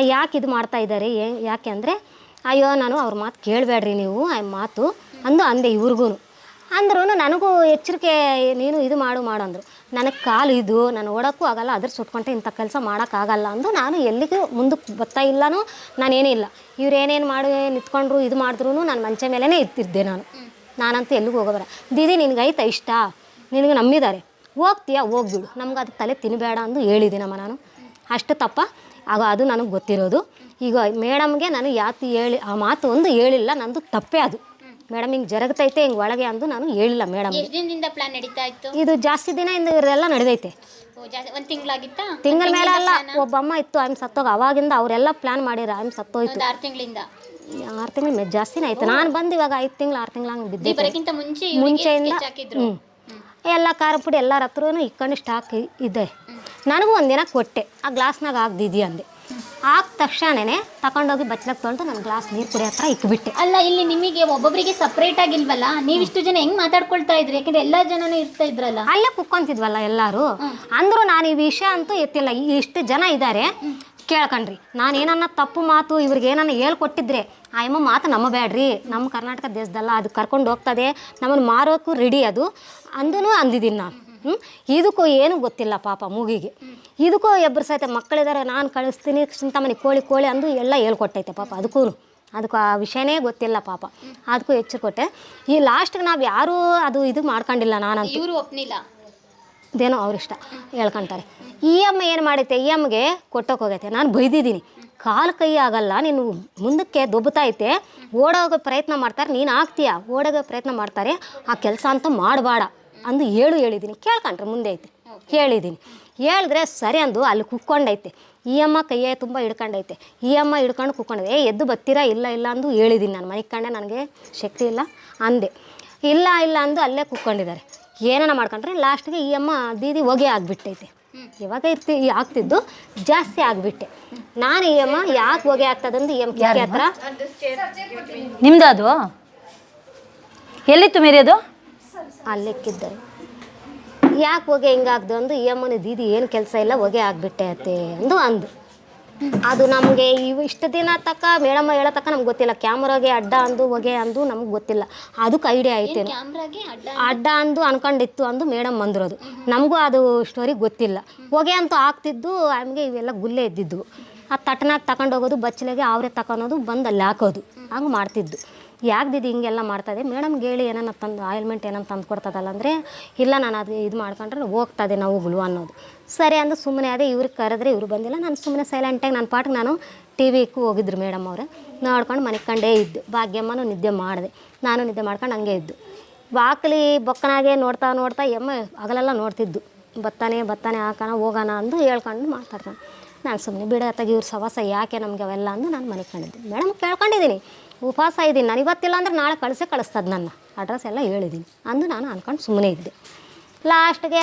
ಯಾಕೆ ಇದು ಮಾಡ್ತಾ ಇದ್ದಾರೆ ಏ, ಯಾಕೆ ಅಂದರೆ, ಅಯ್ಯೋ, ನಾನು ಅವ್ರ ಮಾತು ಕೇಳಬೇಡ್ರಿ ನೀವು, ಆ ಮಾತು ಅಂದು ಅಂದೆ ಇವ್ರಿಗೂ ಅಂದ್ರೂ ನನಗೂ ಎಚ್ಚರಿಕೆ ನೀನು ಇದು ಮಾಡು ಮಾಡು ಅಂದರು. ನನಗೆ ಕಾಲು ಇದು, ನಾನು ಓಡೋಕ್ಕೂ ಆಗಲ್ಲ, ಅದ್ರ ಸುಟ್ಕೊಂಡೆ ಇಂಥ ಕೆಲಸ ಮಾಡೋಕ್ಕಾಗಲ್ಲ ಅಂದು ನಾನು ಎಲ್ಲಿಗೂ ಮುಂದಕ್ಕೆ ಬರ್ತಾ ಇಲ್ಲನೂ ನಾನೇನಿಲ್ಲ ಇವ್ರು ಏನೇನು ಮಾಡಿ ನಿಂತ್ಕೊಂಡ್ರು ಇದು ಮಾಡಿದ್ರು ನಾನು ಮಂಚೆ ಮೇಲೇ ಇರ್ತಿದ್ದೆ ನಾನು. ನಾನಂತೂ ಎಲ್ಲಿಗೂ ಹೋಗೋಬರ ದೀದಿ, ನಿನಗೈತಾ ಇಷ್ಟ? ನಿನಗೆ ನಂಬಿದ್ದಾರೆ ಹೋಗ್ತೀಯಾ? ಹೋಗ್ಬಿಡು. ನಮ್ಗೆ ಅದು ತಲೆ ತಿನ್ನಬೇಡ ಅಂದು ಹೇಳಿದ್ದೀನಮ್ಮ ನಾನು. ಅಷ್ಟು ತಪ್ಪ. ಆಗ ಅದು ನನಗೆ ಗೊತ್ತಿರೋದು. ಈಗ ಮೇಡಮ್ಗೆ ನಾನು ಯಾತು ಹೇಳಿ ಆ ಮಾತು ಒಂದು ಹೇಳಿಲ್ಲ ನಂದು ತಪ್ಪೇ ಅದು. ಮೇಡಮ್ ಹಿಂಗೆ ಜರಗ್ತೈತೆ ಹಿಂಗೆ ಒಳಗೆ ಅಂದು ನಾನು ಹೇಳಿಲ್ಲ ಮೇಡಮ್ ಎಷ್ಟು ದಿನದಿಂದ ಪ್ಲಾನ್ ನಡೀತಾ ಇತ್ತು? ಇದು ಜಾಸ್ತಿ ದಿನ ಇಂದ ಇವರೆಲ್ಲ ನಡೆದೈತೆ. ಒಂದು ತಿಂಗಳಾಗಿತ್ತಾ? ತಿಂಗಳ ಮೇಲೆ ಅಲ್ಲ ಒಬ್ಬ ಅಮ್ಮ ಇತ್ತು ಆಯ್ಮ್ ಸತ್ತೋಗ. ಅವಾಗಿಂದ ಅವರೆಲ್ಲ ಪ್ಲಾನ್ ಮಾಡಿರ ಆಮ್ ಸತ್ತೋಯ್ತು. ಒಂದು ಆರು ತಿಂಗಳಿಂದ? ಆರು ತಿಂಗಳು ಮೆ ಜಾಸ್ತಿನೇ ಆಯ್ತು. ನಾನು ಬಂದು ಇವಾಗ ಐದು ತಿಂಗಳು ಆರು ತಿಂಗಳು ಹಂಗೆ ಬಿದ್ದೆ ಬರೋಕ್ಕಿಂತ ಮುಂಚೆ ಮುಂಚೆಯಿಂದ ಹ್ಞೂ ಎಲ್ಲ ಖಾರ ಪುಡಿ ಎಲ್ಲರ ಹತ್ರನೂ ಇಕ್ಕೊಂಡು ಸ್ಟಾಕ್ ಇದೆ. ನನಗೂ ಒಂದಿನ ಕೊಟ್ಟೆ. ಆ ಗ್ಲಾಸ್ನಾಗ ಆಗ್ದಿದ್ದಿ ಅಂದೆ. ಆಗ ತಕ್ಷಣನೇ ತಗೊಂಡೋಗಿ ಬಚ್ಚಲಕ್ಕೆ ತೊಗೊಂಡು ನಾನು ಗ್ಲಾಸ್ ನೀರು ಕುಡಿಯೋ ಹತ್ರ ಇಕ್ಬಿಟ್ಟೆ. ಅಲ್ಲ ಇಲ್ಲಿ ನಿಮಗೆ ಒಬ್ಬೊಬ್ಬರಿಗೆ ಸಪ್ರೇಟ್ ಆಗಿಲ್ವಲ್ಲ? ನೀವಿಷ್ಟು ಜನ ಹೆಂಗ್ ಮಾತಾಡ್ಕೊಳ್ತಾ ಇದ್ರಿ? ಯಾಕಂದ್ರೆ ಎಲ್ಲಾ ಜನನು ಇರ್ತಾ ಇದ್ರಲ್ಲ? ಅಲ್ಲೇ ಕುಕ್ಕೊಂತಿದ್ವಲ್ಲ ಎಲ್ಲರೂ. ಅಂದರೂ ನಾನು ಈ ವಿಷಯ ಅಂತೂ ಎತ್ತಿಲ್ಲ. ಈ ಇಷ್ಟು ಜನ ಇದ್ದಾರೆ ಕೇಳ್ಕಣ್ರಿ. ನಾನು ಏನನ್ನ ತಪ್ಪು ಮಾತು ಇವ್ರಿಗೆ ಏನನ್ನ ಹೇಳ್ಕೊಟ್ಟಿದ್ರೆ ಆ ಎಮ್ಮ ಮಾತು ನಂಬಬೇಡ್ರಿ ನಮ್ಮ ಕರ್ನಾಟಕ ದೇಶದಲ್ಲ ಅದು ಕರ್ಕೊಂಡು ಹೋಗ್ತದೆ. ನಮ್ಮನ್ನು ಮಾರೋಕ್ಕೂ ರೆಡಿ ಅದು. ಅಂದೂ ಅಂದಿದ್ದೀನಿ ನಾನು. ಇದಕ್ಕೂ ಏನೂ ಗೊತ್ತಿಲ್ಲ ಪಾಪ ಮೂಗಿಗೆ. ಇದಕ್ಕೂ ಎಬ್ಬರು ಸಹಿತ ಮಕ್ಕಳಿದ್ದಾರೆ ನಾನು ಕಳಿಸ್ತೀನಿ ಚಿಂತಾಮಣಿ ಕೋಳಿ ಕೋಳಿ ಅಂದು ಎಲ್ಲ ಹೇಳ್ಕೊಟ್ಟೈತೆ ಪಾಪ ಅದಕ್ಕೂ ಅದಕ್ಕೆ ಆ ವಿಷಯನೇ ಗೊತ್ತಿಲ್ಲ ಪಾಪ. ಅದಕ್ಕೂ ಹೆಚ್ಚು ಕೊಟ್ಟೆ ಈ ಲಾಸ್ಟ್ಗೆ ನಾವು ಯಾರೂ ಅದು ಇದು ಮಾಡ್ಕೊಂಡಿಲ್ಲ ನಾನಂತೂ. ಇವರು ಒಪ್ನಿಲ್ಲ. ಇದೇನೋ ಅವ್ರಿಷ್ಟ ಹೇಳ್ಕೊಂತಾರೆ. ಇ ಎಂ ಏನು ಮಾಡೈತೆ ಇ ಎಮ್ಗೆ ಕೊಟ್ಟೋಕೆ ಹೋಗೈತೆ. ನಾನು ಬೈದಿದ್ದೀನಿ. ಕಾಲು ಕೈ ಆಗಲ್ಲ ನೀನು ಮುಂದಕ್ಕೆ ದೊಬ್ಬತೈತೆ ಓಡೋಗೋ ಪ್ರಯತ್ನ ಮಾಡ್ತಾರೆ ನೀನು ಆಗ್ತೀಯ? ಓಡೋಗೋ ಪ್ರಯತ್ನ ಮಾಡ್ತಾರೆ. ಆ ಕೆಲಸ ಅಂತೂ ಮಾಡಬೇಡ. ಅಂದು ಹೇಳು ಹೇಳಿದ್ದೀನಿ ಕೇಳ್ಕೊಂಡ್ರೆ ಮುಂದೆ ಐತೆ. ಹೇಳಿದ್ದೀನಿ ಹೇಳಿದ್ರೆ ಸರಿ ಅಂದು ಅಲ್ಲಿ ಕುಕ್ಕೊಂಡೈತೆ. ಈ ಅಮ್ಮ ಕೈಯೇ ತುಂಬ ಹಿಡ್ಕೊಂಡೈತೆ. ಈ ಅಮ್ಮ ಹಿಡ್ಕೊಂಡು ಕುಕ್ಕೊಂಡೈತೆ. ಏ ಎದ್ದು ಬತ್ತೀರಾ? ಇಲ್ಲ ಇಲ್ಲ ಅಂದು ಹೇಳಿದ್ದೀನಿ ನಾನು. ಮನೆಗೆ ಕಂಡೆ ನನಗೆ ಶಕ್ತಿ ಇಲ್ಲ ಅಂದೆ. ಇಲ್ಲ ಇಲ್ಲ ಅಂದು ಅಲ್ಲೇ ಕುಕ್ಕೊಂಡಿದ್ದಾರೆ. ಏನೇನೋ ಮಾಡ್ಕೊಂಡ್ರೆ ಲಾಸ್ಟ್ಗೆ ಈ ಅಮ್ಮ ದೀದಿ ಹೊಗೆ ಆಗಿಬಿಟ್ಟೈತೆ. ಇವಾಗ ಇರ್ತಿ ಈ ಆಗ್ತಿದ್ದು ಜಾಸ್ತಿ ಆಗಿಬಿಟ್ಟೆ. ನಾನು ಈ ಅಮ್ಮ ಯಾಕೆ ಹೊಗೆ ಆಗ್ತದಂದು ಈ ಅಮ್ಮ ಕಿಟಕಿ ಹತ್ರ ನಿಮ್ದು ಅದು? ಎಲ್ಲಿತ್ತು ಮೇರಿ ಅದು ಅಲ್ಲಿಕ್ಕಿದ್ದಾರೆ ಯಾಕೆ ಹೊಗೆ ಹಿಂಗಾಗ್ದು ಅಂದು ಈ ಅಮ್ಮನ ದೀದಿ ಏನು ಕೆಲಸ ಇಲ್ಲ ಹೊಗೆ ಆಗಿಬಿಟ್ಟೆ ಅತ್ತೆ ಅಂದು ಅಂದು. ಅದು ನಮಗೆ ಇವು ಇಷ್ಟು ದಿನ ತಕ್ಕ ಮೇಡಮ್ಮ ಹೇಳೋ ತಕ್ಕ ನಮ್ಗೆ ಗೊತ್ತಿಲ್ಲ. ಕ್ಯಾಮ್ರಾಗೆ ಅಡ್ಡ ಅಂದು ಹೊಗೆ ಅಂದು ನಮ್ಗೆ ಗೊತ್ತಿಲ್ಲ. ಅದಕ್ಕೆ ಐಡಿಯಾ ಐತೆ ಅಡ್ಡ ಅಂದು? ಅನ್ಕೊಂಡಿತ್ತು ಅಂದು ಮೇಡಮ್ ಬಂದಿರೋದು. ನಮಗೂ ಅದು ಸ್ಟೋರಿ ಗೊತ್ತಿಲ್ಲ. ಹೊಗೆ ಅಂತೂ ಆಗ್ತಿದ್ದು ನಮಗೆ ಇವೆಲ್ಲ ಗುಲ್ಲೆ ಇದ್ದಿದ್ದು. ಆ ತಟ್ಟನಾಗ ತಗೊಂಡೋಗೋದು ಬಚ್ಚಲೆಗೆ ಅವರೇ ತಗೊಳೋದು ಬಂದು ಅಲ್ಲಿ ಹಾಕೋದು. ಹಂಗೆ ಮಾಡ್ತಿದ್ದು. ಯಾಕೆ ದಿದಿ ಹಿಂಗೆಲ್ಲ ಮಾಡ್ತಾ ಇದೆ? ಮೇಡಮ್ ಹೇಳಿ ಏನನ್ನ ತಂದು ಆಯಿಲ್ಮೆಂಟ್ ಏನನ್ನ ತಂದು ಕೊಡ್ತದಲ್ಲ ಅಂದರೆ, ಇಲ್ಲ ನಾನು ಅದು ಇದು ಮಾಡ್ಕೊಂಡ್ರೆ ಹೋಗ್ತದೆ ಗುಳು ಅನ್ನೋದು. ಸರಿ ಅಂದು ಸುಮ್ಮನೆ ಅದೇ ಇವ್ರಿಗೆ ಕರೆದ್ರೆ ಇವರು ಬಂದಿಲ್ಲ. ನಾನು ಸುಮ್ಮನೆ ಸೈಲೆಂಟಾಗಿ ನನ್ನ ಪಾಟಿಗೆ ನಾನು ಟಿ ವಿಗೂ ಹೋಗಿದ್ರು ಮೇಡಮ್ ಅವರು. ನೋಡ್ಕೊಂಡು ಮನಿಕಂಡೇ ಕಂಡೇ ಇದ್ದು. ಭಾಗ್ಯಮ್ಮನೂ ನಿದ್ದೆ ಮಾಡಿದೆ. ನಾನು ನಿದ್ದೆ ಮಾಡ್ಕೊಂಡು ಹಂಗೆ ಇದ್ದು. ಬಾಕಲಿ ಬೊಕ್ಕನಾಗೆ ನೋಡ್ತಾ ನೋಡ್ತಾ ಎಮ್ಮ ಹಗಲೆಲ್ಲ ನೋಡ್ತಿದ್ದು. ಬತ್ತಾನೆ ಬತ್ತಾನೆ ಹಾಕೋಣ ಹೋಗೋಣ ಅಂದು ಹೇಳ್ಕೊಂಡು ಮಾತಾಡ್ತಾನೆ ನಾನು ಸುಮ್ಮನೆ ಬಿಡ ತೆಗಿ ಇವ್ರ ಸವಾಸ ಯಾಕೆ ನಮಗೆ ಅವೆಲ್ಲ ಅಂದು ನಾನು ಮನೆ ಕಂಡಿದ್ದೆ. ಮೇಡಮ್ ಕೇಳ್ಕೊಂಡಿದ್ದೀನಿ. ಉಪವಾಸ ಇದ್ದೀನಿ. ನಾನು ಇವತ್ತಿಲ್ಲ ಅಂದ್ರೆ ನಾಳೆ ಕಳಿಸೇ ಕಳಿಸ್ತದೆ ನನ್ನ. ಅಡ್ರೆಸ್ ಎಲ್ಲ ಹೇಳಿದ್ದೀನಿ ಅಂದು ನಾನು ಅನ್ಕೊಂಡು ಸುಮ್ಮನೆ ಇದ್ದೆ. ಲಾಸ್ಟ್ಗೆ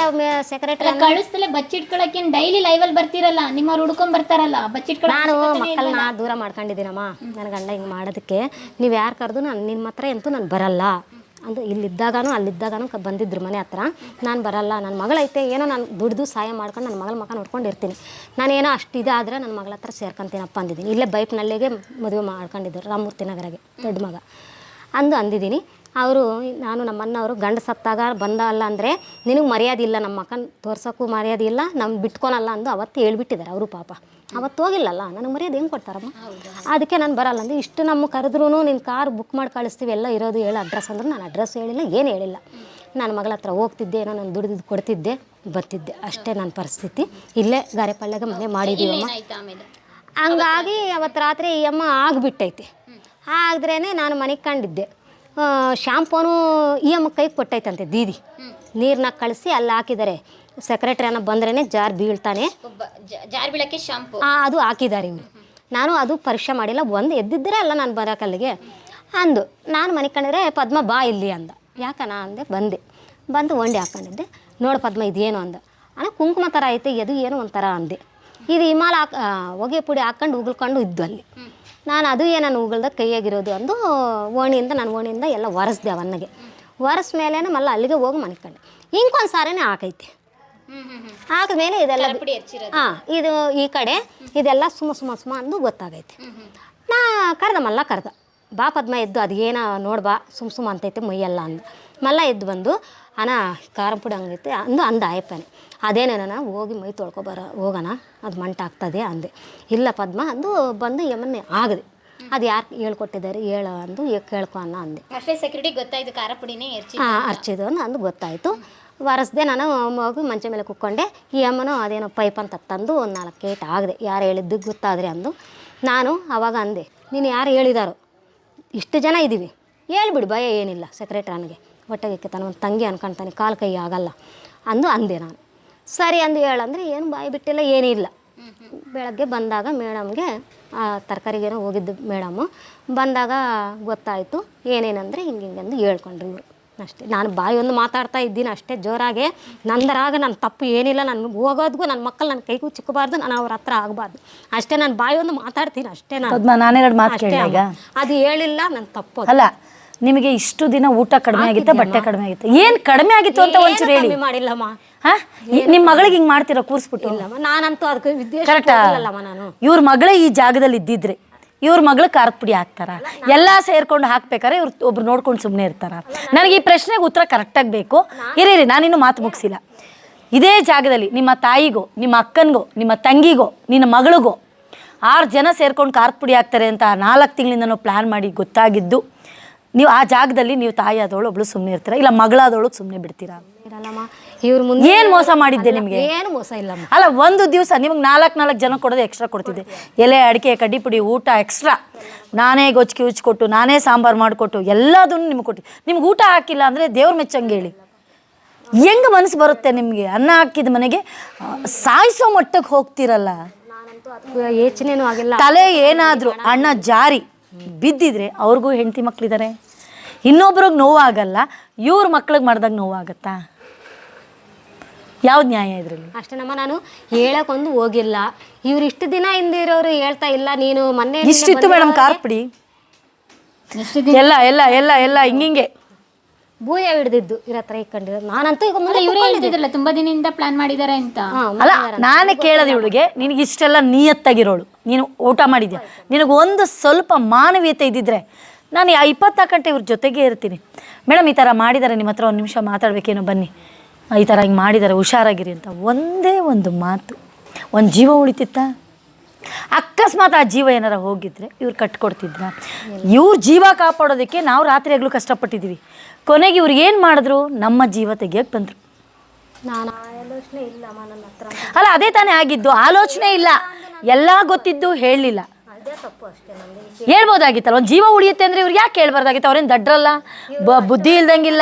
ಸೆಕ್ರೆಟರಿ ಕಳಿಸ್ತಲೆ ಬಚ್ಚಿಟ್ಕೊಳಕ್ಕೆ ಡೈಲಿ ಲೈವಲ್ಲಿ ಬರ್ತಿರಲ್ಲ ನಿಮ್ಮವ್ರು ಹುಡ್ಕೊಂಡ್ ಬರ್ತಾರಲ್ಲ ಬಚ್ಚಿಟ್ಕೊಳ ನಾನು ಮಕ್ಕಳನ್ನ ದೂರ ಮಾಡ್ಕೊಂಡಿದ್ದೀನಮ್ಮ. ನನ್ನ ಗಂಡ ಹಿಂಗೆ ಮಾಡೋದಕ್ಕೆ. ನೀವು ಯಾರು ಕರೆದು ನಾನು ನಿಮ್ಮ ಹತ್ರ ಅಂತೂ ನಾನು ಬರಲ್ಲ. ಅಂದು ಇಲ್ಲಿದ್ದಾಗನೂ ಅಲ್ಲಿದ್ದಾಗನೂ ಕ ಬಂದಿದ್ರು ಮನೆ ಹತ್ರ. ನಾನು ಬರಲ್ಲ ನನ್ನ ಮಗಳೈತೆ, ಏನೋ ನಾನು ದುಡ್ದು ಸಹಾಯ ಮಾಡ್ಕೊಂಡು ನನ್ನ ಮಗಳ ಮಕ್ಕ ನೋಡ್ಕೊಂಡಿರ್ತೀನಿ ನಾನೇನೋ ಅಷ್ಟು ಇದಾದರೆ ನನ್ನ ಮಗಳ ಹತ್ರ ಸೇರ್ಕೊಂತೀನಪ್ಪ ಅಂದಿದ್ದೀನಿ. ಇಲ್ಲೇ ಬೈಪ್ನಲ್ಲಿಗೆ ಮದುವೆ ಮಾಡ್ಕೊಂಡಿದ್ದರು ರಾಮಮೂರ್ತಿ ನಗರಗೆ, ದೊಡ್ಡ ಮಗ. ಅಂದು ಅಂದಿದ್ದೀನಿ. ಅವರು ನಾನು ನಮ್ಮ ಅಣ್ಣವರು ಗಂಡ ಸತ್ತಾಗ ಬಂದ ಅಲ್ಲ ಅಂದರೆ ನಿನಗೆ ಮರ್ಯಾದೆ ಇಲ್ಲ ನಮ್ಮ ಅಕ್ಕನ ತೋರ್ಸೋಕ್ಕೂ ಮರ್ಯಾದೆ ಇಲ್ಲ ನಮ್ಮ ಬಿಟ್ಕೊನಲ್ಲ ಅಂದು ಅವತ್ತು ಹೇಳ್ಬಿಟ್ಟಿದ್ದಾರೆ ಅವರು ಪಾಪ. ಅವತ್ತು ಹೋಗಿಲ್ಲಲ್ಲ ನನಗೆ ಮರ್ಯಾದೆ ಹೆಂಗೆ ಕೊಡ್ತಾರಮ್ಮ? ಅದಕ್ಕೆ ನಾನು ಬರಲ್ಲ ಅಂದ್ರೆ ಇಷ್ಟು ನಮ್ಮ ಕರೆದ್ರೂ ನಿನ್ನ ಕಾರ್ ಬುಕ್ ಮಾಡಿ ಕಳಿಸ್ತೀವಿ ಎಲ್ಲ ಇರೋದು ಹೇಳು ಅಡ್ರೆಸ್ ಅಂದ್ರೆ ನಾನು ಅಡ್ರೆಸ್ ಹೇಳಿಲ್ಲ ಏನು ಹೇಳಿಲ್ಲ. ನನ್ನ ಮಗಳ ಹತ್ರ ಹೋಗ್ತಿದ್ದೆ ಏನೋ ನಾನು ದುಡಿದು ಕೊಡ್ತಿದ್ದೆ ಬರ್ತಿದ್ದೆ. ಅಷ್ಟೇ ನನ್ನ ಪರಿಸ್ಥಿತಿ. ಇಲ್ಲೇ ಗಾರೆಪಳ್ಳಿಗೆ ಮನೆ ಮಾಡಿದ್ದೀವಮ್ಮ ಹಂಗಾಗಿ ಅವತ್ತು ರಾತ್ರಿ ಈ ಅಮ್ಮ ಆಗಿಬಿಟ್ಟೈತೆ. ಆದ್ರೇ ನಾನು ಮನೆಗೆ ಕಂಡಿದ್ದೆ. ಶಾಂಪೂನು ಈ ಅಮ್ಮ ಕೈಗೆ ಕೊಟ್ಟೈತಂತೆ ದೀದಿ. ನೀರನ್ನ ಕಳಿಸಿ ಅಲ್ಲಿ ಹಾಕಿದ್ದಾರೆ ಸೆಕ್ರೆಟ್ರಿ ಅನ್ನೋ ಬಂದ್ರೇ ಜಾರ್ ಬೀಳ್ತಾನೆ. ಜಾರ್ ಬೀಳಕ್ಕೆ ಶಾಂಪು. ಅದು ಹಾಕಿದ್ದಾರೆ ಇವರು. ನಾನು ಅದು ಪರೀಕ್ಷೆ ಮಾಡಿಲ್ಲ. ಒಂದು ಎದ್ದಿದ್ದರೆ ಅಲ್ಲ ನಾನು ಬರೋಕಲ್ಲಿಗೆ ಅಂದು ನಾನು ಮನೆ ಕಂಡಿದ್ರೆ ಪದ್ಮ ಬಾ ಇಲ್ಲಿ ಅಂದ. ಯಾಕನ ಅಂದೆ ಬಂದೆ. ಬಂದು ಒಂಡಿ ಹಾಕೊಂಡಿದ್ದೆ. ನೋಡು ಪದ್ಮ ಇದೇನು ಅಂದ. ಅಣ್ಣ ಕುಂಕುಮ ಥರ ಐತೆ ಅದು ಏನು ಒಂಥರ ಅಂದೆ. ಇದು ಹಿಮಾಲ ಹಾಕ್ ಹೊಗೆ ಪುಡಿ ಹಾಕ್ಕೊಂಡು ಉಗುಳ್ಕೊಂಡು ಇದ್ದು ಅಲ್ಲಿ. ನಾನು ಅದು ಏನನ್ನು ಉಗುಳ್ದ ಕೈಯಾಗಿರೋದು ಅಂದು ಓಣಿಯಿಂದ ನಾನು ಓಣಿಯಿಂದ ಎಲ್ಲ ಒರೆಸ್ದೆ ಅವನಿಗೆ. ಒರೆಸ್ ಮೇಲೇನೆ ಮಲ್ಲ ಅಲ್ಲಿಗೆ ಹೋಗಿ ಮನಿಕೊಂಡೆ. ಕಂಡೆ ಹಿಂಗೊಂದು ಸಾರಿನೇ ಹಾಕೈತೆ. ಆದಮೇಲೆ ಇದೆಲ್ಲ ಹಾಂ ಇದು ಈ ಕಡೆ ಇದೆಲ್ಲ ಸುಮ್ಮ ಸುಮ್ಮ ಸುಮ್ಮ ಅಂದು ಗೊತ್ತಾಗೈತೆ. ನಾ ಕರೆದ ಮಲ್ಲ ಕರೆದ. ಬಾ ಪದ್ಮ ಎದ್ದು ಅದೇನ ನೋಡು ಬಾ ಸುಮ್ ಸುಮ್ಮ ಅಂತೈತೆ ಮೈಯೆಲ್ಲ ಅಂದು. ಮಲ್ಲ ಎದ್ದು ಬಂದು ಅಣ್ಣ ಖಾರ ಪುಡಿ ಹಂಗೈತೆ ಅಂದು ಅಂದ ಆಯಪ್ಪನೆ. ಅದೇನೇನ ಹೋಗಿ ಮೈ ತೊಳ್ಕೊ ಬರ ಹೋಗೋಣ. ಅದು ಮಂಟಾಗ್ತದೆ ಅಂದೆ. ಇಲ್ಲ ಪದ್ಮ ಅಂದು ಬಂದು ಯಮನ್ನೇ ಆಗದೆ. ಅದು ಯಾರು ಹೇಳ್ಕೊಟ್ಟಿದ್ದಾರೆ? ಹೇಳು ಅಂದು ಕೇಳ್ಕೊ ಅನ್ನ ಅಂದೆ. ಅಷ್ಟೇ ಸೆಕ್ಯೂರಿಟಿ ಗೊತ್ತಾಯ್ತು ಖಾರ ಪುಡಿನೇ ಹಾಂ ಅರ್ಚಿದ್ದು ಅಂದು ಗೊತ್ತಾಯಿತು. ವರಸ್ದೆ ನಾನು ಮಗು ಮಂಚ ಮೇಲೆ ಕುಕ್ಕೊಂಡೆ. ಈ ಅಮ್ಮನೂ ಅದೇನೋ ಪೈಪ್ ಅಂತ ತಂದು ಒಂದು ನಾಲ್ಕು ಏಟ್ ಆಗದೆ. ಯಾರು ಹೇಳಿದ್ದು ಗೊತ್ತಾದ್ರೆ ಅಂದು. ನಾನು ಅವಾಗ ಅಂದೆ ನೀನು ಯಾರು ಹೇಳಿದಾರೋ? ಇಷ್ಟು ಜನ ಇದ್ದೀವಿ ಹೇಳ್ಬಿಡು ಭಯ ಏನಿಲ್ಲ ಸೆಕ್ರೆಟ್ರಿ ನನಗೆ ಹೊಟ್ಟೆಗೆ ತನ್ನ ಒಂದು ತಂಗಿ ಅನ್ಕೊಂತಾನೆ ಕಾಲು ಕೈ ಆಗಲ್ಲ ಅಂದು ಅಂದೆ ನಾನು. ಸರಿ ಅಂದು ಹೇಳಂದ್ರೆ ಏನು ಬಾಯಿ ಬಿಟ್ಟಿಲ್ಲ ಏನಿಲ್ಲ ಬೆಳಗ್ಗೆ ಬಂದಾಗ ಮೇಡಮ್ಗೆ ಆ ತರಕಾರಿಗೇನೋ ಹೋಗಿದ್ದು ಮೇಡಮು. ಬಂದಾಗ ಗೊತ್ತಾಯಿತು ಏನೇನಂದರೆ ಹಿಂಗೆ ಹಿಂಗೆ ಅಂದು ಹೇಳ್ಕೊಂಡ್ರು ಇವರು. ಅಷ್ಟೇ. ನಾನು ಬಾಯಿ ಒಂದು ಮಾತಾಡ್ತಾ ಇದ್ದೀನಿ ಅಷ್ಟೇ ಜೋರಾಗೆ. ನಂದರಾಗ ನನ್ನ ತಪ್ಪು ಏನಿಲ್ಲ ನಾನು ಹೋಗೋದ್ಗೂ ನನ್ನ ಮಕ್ಕಳು ನನ್ನ ಕೈಗೂ ಚಿಕ್ಕಬಾರ್ದು ನಾನು ಅವ್ರ ಹತ್ರ ಆಗಬಾರ್ದು. ಅಷ್ಟೇ ನಾನು ಬಾಯಿ ಒಂದು ಮಾತಾಡ್ತೀನಿ ಅಷ್ಟೇ ನಾನು. ನಾನೆರಡು ಮಾತು ಅಷ್ಟೇ. ಅದು ಹೇಳಿಲ್ಲ ನನ್ನ ತಪ್ಪು ಅಲ್ಲ ನಿಮಗೆ ಇಷ್ಟು ದಿನ ಊಟ ಕಡಿಮೆ ಆಗಿತ್ತ ಬಟ್ಟೆ ಕಡಿಮೆ ಆಗಿತ್ತು? ಏನ್ ಕಡಿಮೆ ಆಗಿತ್ತು ಅಂತ ಒಂಚೂರು ಹೇಳಿ. ಕಮ್ಮಿ ಮಾಡಿಲ್ಲಮ್ಮ. ಹಾ? ನಿಮ್ಮ ಮಗಳಿಗೆ ಹಿಂಗ್ ಮಾಡ್ತೀರಾ? ಕೂರ್ಸ್ಬಿಟ್ಟು. ಇಲ್ಲಮ್ಮ ನಾನಂತೂ ಅದಕ್ಕೆ ಕರೆಕ್ಟಾ ನಾನು. ಇವ್ರ ಮಗಳೇ ಈ ಜಾಗದಲ್ಲಿ ಇದ್ದಿದ್ರೆ. ಇವ್ರ ಮಗಳು ಖಾರದ ಪುಡಿ ಹಾಕ್ತಾರ? ಎಲ್ಲಾ ಸೇರ್ಕೊಂಡು ಹಾಕ್ಬೇಕಾರೆ ಇವ್ರು ಒಬ್ರು ನೋಡ್ಕೊಂಡು ಸುಮ್ಮನೆ ಇರ್ತಾರ? ನನಗೆ ಈ ಪ್ರಶ್ನೆಗೆ ಉತ್ತರ ಕರೆಕ್ಟಾಗಿ ಬೇಕು. ಇರೀರಿ ನಾನಿನ್ನು ಮಾತು ಮುಗಿಸಿಲ್ಲ. ಇದೇ ಜಾಗದಲ್ಲಿ ನಿಮ್ಮ ತಾಯಿಗೋ ನಿಮ್ಮ ಅಕ್ಕನಿಗೋ ನಿಮ್ಮ ತಂಗಿಗೋ ನಿನ್ನ ಮಗಳಿಗೋ ಆರು ಜನ ಸೇರ್ಕೊಂಡು ಖಾರದ ಪುಡಿ ಹಾಕ್ತಾರೆ ಅಂತ ನಾಲ್ಕು ತಿಂಗಳಿಂದ ಪ್ಲ್ಯಾನ್ ಮಾಡಿ ಗೊತ್ತಾಗಿದ್ದು ನೀವು ಆ ಜಾಗದಲ್ಲಿ ನೀವು ತಾಯಿ ಆದವಳು ಒಬ್ಳು ಸುಮ್ಮನೆ ಇರ್ತೀರಾ? ಇಲ್ಲ ಮಗಳಾದವಳು ಸುಮ್ಮನೆ ಬಿಡ್ತೀರಾ? ಇರಲ್ಲಮ್ಮ ಇವ್ರ ಮುಂದೆ ಏನು ಮೋಸ ಮಾಡಿದ್ದೆ ನಿಮಗೆ? ಏನು ಮೋಸ ಇಲ್ಲಮ್ಮ. ಅಲ್ಲ ಒಂದು ದಿವಸ ನಿಮಗೆ ನಾಲ್ಕು ನಾಲ್ಕು ಜನ ಕೊಡೋದು ಎಕ್ಸ್ಟ್ರಾ ಕೊಡ್ತಿದ್ದೆ. ಎಲೆ ಅಡಿಕೆ ಕಡ್ಡಿ ಪುಡಿ ಊಟ ಎಕ್ಸ್ಟ್ರಾ ನಾನೇ ಗೊಚ್ಕಿ ಉಚ್ಚಿ ಕೊಟ್ಟು ನಾನೇ ಸಾಂಬಾರು ಮಾಡಿಕೊಟ್ಟು ಎಲ್ಲದನ್ನು ನಿಮ್ಗೆ ಕೊಟ್ಟು. ನಿಮ್ಗೆ ಊಟ ಹಾಕಿಲ್ಲ ಅಂದರೆ ದೇವ್ರ ಮೆಚ್ಚಂಗೆ ಹೇಳಿ. ಹೆಂಗೆ ಮನಸ್ಸು ಬರುತ್ತೆ ನಿಮಗೆ? ಅನ್ನ ಹಾಕಿದ ಮನೆಗೆ ಸಾಯಿಸೋ ಮಟ್ಟಕ್ಕೆ ಹೋಗ್ತಿರಲ್ಲ? ಯೋಚನೆನೂ ಆಗಿಲ್ಲ. ತಲೆ ಏನಾದರೂ ಅಣ್ಣ ಜಾರಿ. ಬಿದ್ದಿದ್ರೆ ಅವ್ರಿಗೂ ಹೆಂಡತಿ ಮಕ್ಕಳಿದ್ದಾರೆ ಇನ್ನೊಬ್ರಿಗೆ ನೋವಾಗಲ್ಲ ಇವ್ರ ಮಕ್ಳಿಗೆ ಮಾಡಿದಾಗ ನೋವಾಗತ್ತಾ? ಯಾವ ನ್ಯಾಯ ಇದರಲ್ಲಿ? ಅಷ್ಟೇನಮ್ಮ ನಾನು ಹೇಳಕ್ಕೊಂದು ಹೋಗಿಲ್ಲ. ಇವ್ರು ಇಷ್ಟು ದಿನ ಹಿಂದಿರೋರು ಹೇಳ್ತಾ ಇಲ್ಲ ನೀನು ಮೊನ್ನೆ ಇಷ್ಟಿತ್ತು ಮೇಡಮ್ ಕಾರ್ಪಿಡಿ ಪುಡಿ ಎಲ್ಲ ಎಲ್ಲ ಎಲ್ಲ ಎಲ್ಲ ಹಿಂಗಿಂಗೆ. ಭೂಯ ಹಿಡಿದಿದ್ದು ಇವ್ರ ಹತ್ರ ಇಕ್ಕೊಂಡಿರೋದು ನಾನಂತೂ ಈಗ ಮುಂದೆ ಇವರೇ ಹೇಳ್ತಿದ್ರಲ್ಲ ತುಂಬಾ ದಿನದಿಂದ ಪ್ಲಾನ್ ಮಾಡಿದ್ದಾರೆ ಅಂತ. ಅಲ್ಲ ನಾನೇ ಕೇಳದೆ ಇವಳಿಗೆ ನಿನಗೆ ಇಷ್ಟೆಲ್ಲ ನಿಯತ್ತಾಗಿರೋಳು. ನೀನು ಊಟ ಮಾಡಿದ್ಯಾ? ನಿನಗೆ ಒಂದು ಸ್ವಲ್ಪ ಮಾನವೀಯತೆ ಇದ್ದಿದ್ರೆ ನಾನು ಇಪ್ಪತ್ತಾರು ಗಂಟೆ ಇವ್ರ ಜೊತೆಗೆ ಇರ್ತೀನಿ. ಮೇಡಮ್ ಈ ಥರ ಮಾಡಿದ್ದಾರೆ ನಿಮ್ಮ ಹತ್ರ ಒಂದು ನಿಮಿಷ ಮಾತಾಡಬೇಕೇನೋ ಬನ್ನಿ. ಈ ಥರ ಹಿಂಗೆ ಮಾಡಿದ್ದಾರೆ ಹುಷಾರಾಗಿರಿ ಅಂತ ಒಂದೇ ಒಂದು ಮಾತು. ಒಂದು ಜೀವ ಉಳಿತಿತ್ತ? ಅಕಸ್ಮಾತ್ ಆ ಜೀವ ಏನಾರ ಹೋಗಿದ್ರೆ ಇವ್ರು ಕಟ್ಕೊಡ್ತಿದ್ರ? ಇವ್ರ ಜೀವ ಕಾಪಾಡೋದಕ್ಕೆ ನಾವು ರಾತ್ರಿ ಹಗಲು ಕಷ್ಟಪಟ್ಟಿದ್ದೀವಿ. ಕೊನೆಗೆ ಇವ್ರಿಗೆ ಏನು ಮಾಡಿದ್ರು? ನಮ್ಮ ಜೀವ ತೆಗಿಯೋಕೆ ಬಂದರು ನಾನು ಆ ಆಲೋಚನೆ ಇಲ್ಲಮ್ಮ ನನ್ನ ಹತ್ರ. ಅಲ್ಲ ಅದೇ ತಾನೇ ಆಗಿದ್ದು. ಆಲೋಚನೆ ಇಲ್ಲ. ಎಲ್ಲ ಗೊತ್ತಿದ್ದು ಹೇಳಲಿಲ್ಲ. ಅದೇ ತಪ್ಪು ಅಷ್ಟೇ ನಮಗೆ. ಹೇಳ್ಬೋದಾಗಿತ್ತಲ್ಲ ಒಂದು ಜೀವ ಉಳಿಯುತ್ತೆ ಅಂದರೆ ಇವ್ರಿಗೆ ಯಾಕೆ ಹೇಳ್ಬಾರ್ದಾಗಿತ್ತು? ಅವ್ರೇನು ದಡ್ರಲ್ಲ? ಬ- ಬುದ್ಧಿ ಇಲ್ದಂಗಿಲ್ಲ?